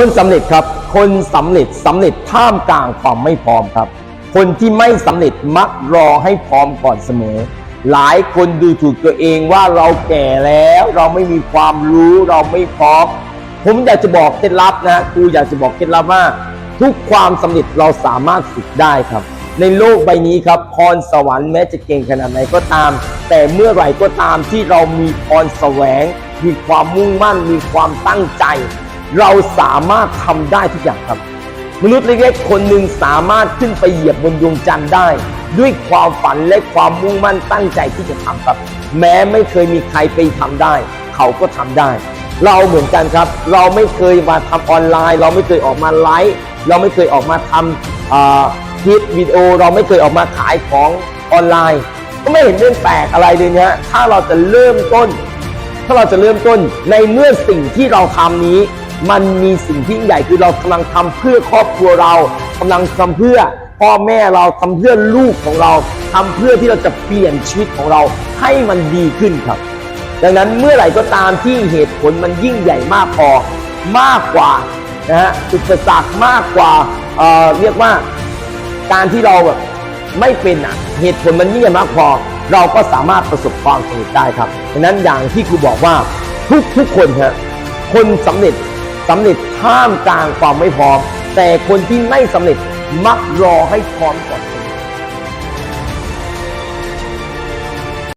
คนสำเร็จครับ คนสำเร็จสำเร็จท่ามกลางความไม่พร้อมครับ คนที่ไม่สำเร็จมักรอให้พร้อมก่อนเสมอ หลายคนดูถูกตัวเองว่าเราแก่แล้ว เราไม่มีความรู้เราไม่พร้อม ผมอยากจะบอกเคล็ดลับนะครูอยากจะบอกเคล็ดลับว่า ทุกความสำเร็จเราสามารถฝึกได้ครับ ในโลกใบนี้ครับพรสวรรค์แม้จะเก่งขนาดไหนก็ตาม แต่เมื่อไหร่ก็ตามที่เรามีพรแสวง มีความมุ่งมั่น มีความตั้งใจ เราสามารถทำได้ทุกอย่างครับ มนุษย์เล็กๆคนหนึ่งสามารถขึ้นไปเหยียบบนดวงจันทร์ได้ ด้วยความฝันและความมุ่งมั่นตั้งใจที่จะทำครับ แม้ไม่เคยมีใครไปทำได้ เขาก็ทำได้ เราเหมือนกันครับ เราไม่เคยมาทำออนไลน์ เราไม่เคยออกมาไลฟ์เราไม่เคยออกมาทำคลิปวิดีโอ เราไม่เคยออกมาขายของออนไลน์ก็ไม่เห็นเรื่องแปลกอะไรเลยนะฮะถ้าเราจะเริ่มต้น ถ้าเราจะเริ่มต้นในเมื่อสิ่งที่เราทำนี้ มันมีสิ่งที่ยิ่งใหญ่คือเรากำลังทำเพื่อครอบครัวเรากำลังทำเพื่อพ่อแม่เราทำเพื่อลูกของเราทำเพื่อที่เราจะเปลี่ยนชีวิตของเราให้มันดีขึ้นครับ ดังนั้นเมื่อไหร่ก็ตามที่เหตุผลมันยิ่งใหญ่มากพอมากกว่านะฮะอุปสรรคมากกว่าเอ่อเรียกว่าการที่เราแบบไม่เป็นอะเหตุผลมันยิ่งใหญ่มากพอ เราก็สามารถประสบความสำเร็จได้ครับดังนั้นอย่างที่ครูบอกว่าทุกทุกคนฮะคนสำเร็จ สำเร็จท่ามกลางความไม่พร้อม แต่คนที่ไม่สำเร็จมักรอให้พร้อมก่อน